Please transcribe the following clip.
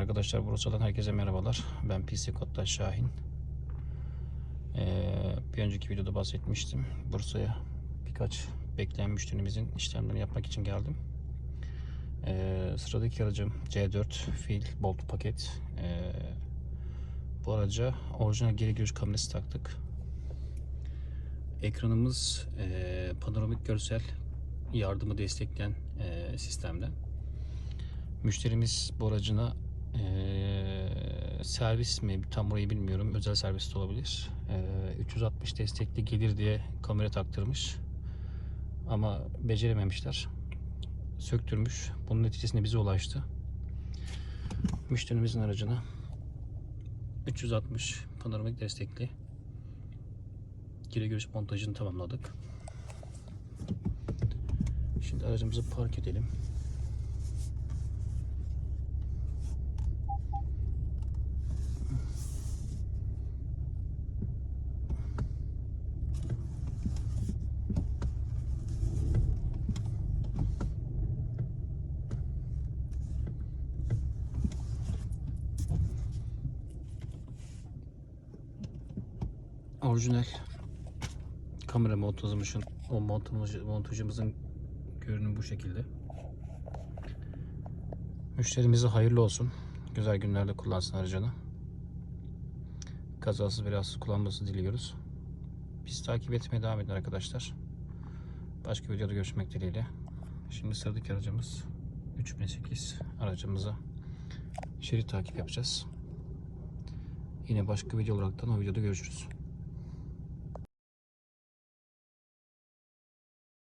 Arkadaşlar Bursa'dan herkese merhabalar. Ben PC Kod'dan Şahin. Ee, bir önceki videoda bahsetmiştim. Bursa'ya birkaç bekleyen müşterimizin işlemlerini yapmak için geldim. Ee, sıradaki aracım C4 Fil Bolt paket. Ee, bu araca orijinal geri görüş kamerası taktık. Ekranımız e, panoramik görsel yardımı destekleyen e, sistemden. Müşterimiz bu aracına eee, servis mi tam orayı bilmiyorum. Özel servis de olabilir. Eee, 360 destekli gelir diye kamera taktırmış. Ama becerememişler. Söktürmüş. Bunun neticesinde bize ulaştı. Müşterimizin aracına 360 panoramik destekli geri görüş montajını tamamladık. Şimdi aracımızı park edelim. Orijinal kamera montajımızın o montaj, montajımızın görünümü bu şekilde. Müşterimize hayırlı olsun. Güzel günlerde kullansın aracını. Kazasız belasız kullanması diliyoruz. Biz takip etmeye devam edin arkadaşlar. Başka videoda görüşmek dileğiyle. Şimdi sıradaki aracımız 3008 aracımıza şerit takip yapacağız. Yine başka video olarak o videoda görüşürüz.